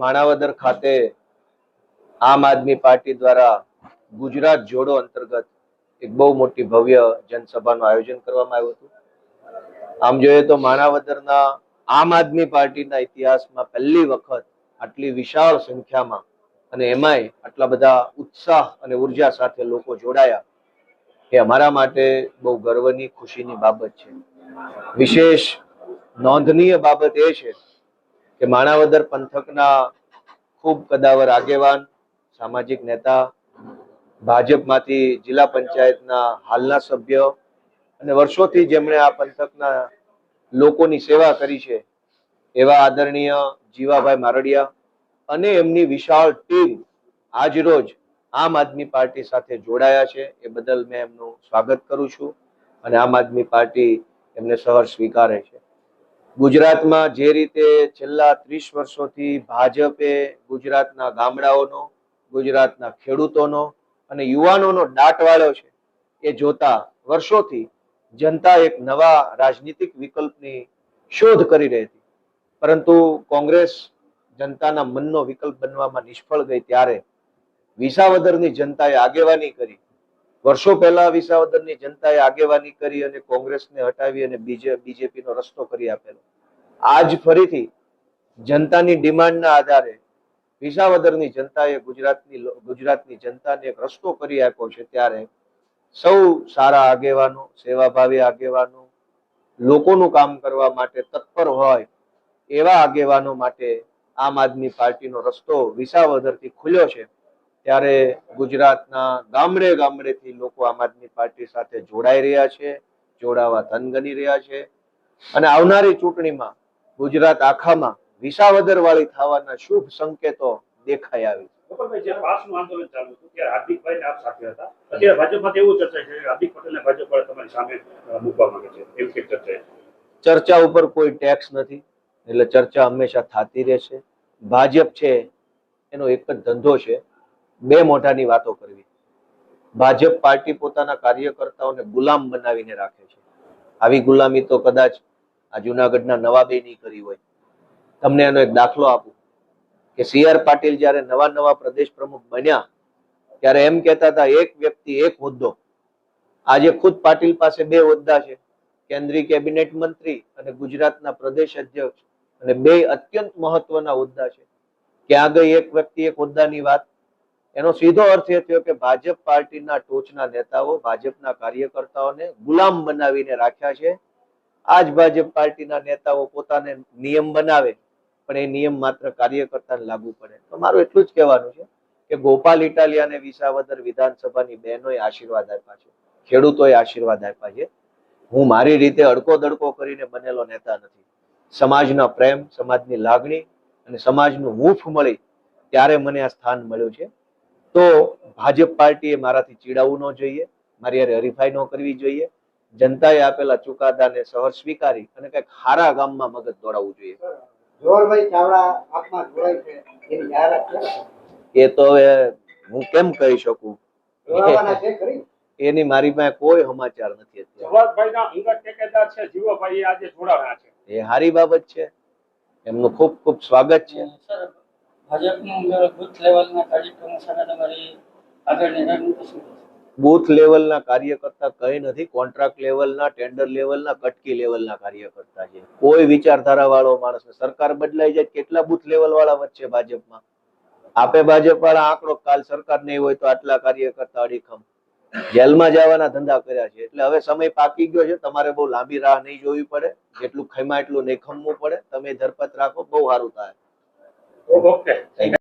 માણાવદર ખાતે આમ આદમી પાર્ટી દ્વારા ગુજરાત જોડો અંતર્ગત એક બહુ મોટી ભવ્ય જનસભાનું આયોજન કરવામાં આવ્યું હતું. આમ જોઈએ તો માણાવદરના આમ આદમી પાર્ટીના ઇતિહાસમાં પહેલી વખત આટલી વિશાળ સંખ્યામાં અને એમાંય આટલા બધા ઉત્સાહ અને ઊર્જા સાથે લોકો જોડાયા એ અમારા માટે બહુ ગર્વની, ખુશીની બાબત છે. વિશેષ નોંધનીય બાબત એ છે કે માણાવદર પંથકના ખૂબ કદાવર આગેવાન, સામાજિક નેતા, ભાજપમાંથી જિલ્લા પંચાયતના હાલના સભ્ય અને વર્ષોથી જેમણે આ પંથકના લોકોની સેવા કરી છે, એવા આદરણીય જીવાભાઈ મારડિયા અને એમની વિશાળ ટીમ આજરોજ આમ આદમી પાર્ટી સાથે જોડાયા છે. એ બદલ મેં એમનું સ્વાગત કરું છું અને આમ આદમી પાર્ટી એમને સહર સ્વીકારે છે. ગુજરાતમાં જે રીતે છેલ્લા ત્રીસ વર્ષોથી ભાજપે ગુજરાતના ગામડાઓનો, ગુજરાતના ખેડૂતોનો અને યુવાનોનો દાટ વાળ્યો છે, એ જોતા વર્ષોથી જનતા એક નવા રાજનીતિક વિકલ્પની શોધ કરી રહી હતી. પરંતુ કોંગ્રેસ જનતાના મનનો વિકલ્પ બનવામાં નિષ્ફળ ગઈ ત્યારે વિસાવદરની જનતાએ આગેવાની કરી વર્ષો પહેલા વિસાવદરની જનતાએ આગેવાની કરી અને કોંગ્રેસને હટાવી અને બીજે બીજેપીનો રસ્તો કરી આપેલો. આજ ફરીથી જનતાની ડિમાન્ડના આધારે વિસાવદરની જનતાએ ગુજરાતની ગુજરાતની જનતાને એક રસ્તો કરી આપ્યો છે ત્યારે સૌ સારા આગેવાનો, સેવાભાવી આગેવાનો, લોકોનું કામ કરવા માટે તત્પર હોય એવા આગેવાનો માટે આમ આદમી પાર્ટીનો રસ્તો વિસાવદરથી ખુલ્યો છે. ત્યારે ગુજરાતના ગામડે ગામડેથી લોકો આમ આદમી પાર્ટી સાથે જોડાઈ રહ્યા છે જોડાવા ધન ગણી રહ્યા છે. અને આવનારી ચૂંટણીમાં ગુજરાત આખામાં વિસાવદર વાળી થવાના શુભ સંકેતો દેખાઈ આવી જે પાસનું આંદોલન ચાલુ હતું ત્યારે હાર્દિકભાઈ આપ સાથે હતા. અત્યારે ભાજપમાંથી એવું ચર્ચા છે? હાર્દિક પટેલને ભાજપ વાળા તમારી સામે મૂકવા માંગે છે. એવી કંઈક ચર્ચા છે? ચર્ચા ઉપર કોઈ ટેક્સ નથી એટલે ચર્ચા હંમેશા થતી રહેશે. ભાજપ છે એનો એક જ ધંધો છે. બે મોઢાની વાતો કરવી. ભાજપ પાર્ટી પોતાના કાર્યકર્તાઓને ગુલામ બનાવીને રાખે છે. આવી ગુલામી તો કદાચ આ જુનાગઢના નવાબે નહીં કરી હોય. તમને એનો એક દાખલો આપું. કે સી આર પાટીલ જ્યારે નવા નવા પ્રદેશ પ્રમુખ બન્યા, ત્યારે એમ કહેતા હતા, એક વ્યક્તિ, એક હોદ્દો. આજે ખુદ પાટીલ પાસે બે હોદ્દા છે. કેન્દ્રીય કેબિનેટ મંત્રી અને ગુજરાતના પ્રદેશ અધ્યક્ષ. અને બે અત્યંત મહત્વના હોદ્દા છે. ક્યાં ગઈ એક વ્યક્તિ, એક હોદ્દાની વાત? એનો સીધો અર્થ એ થયો કે ભાજપ પાર્ટીના ટોચના નેતાઓ, ભાજપના કાર્યકર્તાઓને ગુલામ બનાવીને રાખ્યા છે. આજ ભાજપ પાર્ટીના નેતાઓ પોતાને નિયમ બનાવે, પણ એ નિયમ માત્ર કાર્યકર્તાને લાગુ પડે. તો મારું એટલું જ કહેવાનું છે કે ગોપાલ ઇટાલિયા અને વિસાવદર વિધાનસભાની બહેનોએ આશીર્વાદ આપ્યા છે. ખેડૂતોએ આશીર્વાદ આપ્યા છે. હું મારી રીતે અડકો દડકો કરીને બનેલો નેતા નથી. સમાજના પ્રેમ, સમાજની લાગણી અને સમાજનું હૂંફ મળી ત્યારે મને આ સ્થાન મળ્યું છે. તો ભાજપ પાર્ટીએ મારાથી ચીડાવવું ન જોઈએ મારી યારે હરીફાઈ ન કરવી જોઈએ. જનતાએ આપેલા ચુકાદાને સહર સ્વીકારી અને કંઈક હારા ગામમાં મગજ દોડાવવું જોઈએ. એ તો હવે હું કેમ કહી શકું? એની મારી પાસે કોઈ સમાચાર નથી અત્યારે. જવાહરભાઈના અંગત ટેકેદાર છે જીવાભાઈ આજે જોડાણા છે. એ હારી બાબત છે. એમનું ખૂબ ખૂબ સ્વાગત છે. સર ભાજપનું બુથ લેવલના કાર્યક્રમો લેવલના કાર્યકર્તા કઈ નથી, કોન્ટ્રાક્ટ લેવલના, ટેન્ડર લેવલના, કટકી લેવલના કાર્યકર્તા છે. કોઈ વિચારધારા વાળો માણસ સરકાર બદલાઈ જાય કેટલા બૂથ લેવલ વાળા વચ્ચે ભાજપમાં? આપે ભાજપ વાળા આંકડો કાલ સરકાર નહીં હોય તો આટલા કાર્યકર્તા અડીખમ. જેલમાં જવાના ધંધા કર્યા છે. એટલે હવે સમય પાકી ગયો છે. તમારે બહુ લાંબી રાહ નહીં જોવી પડે. જેટલું ખેમા એટલું નહીં ખમવું પડે. તમે ધરપત રાખો, બહુ સારું થાય. Okay.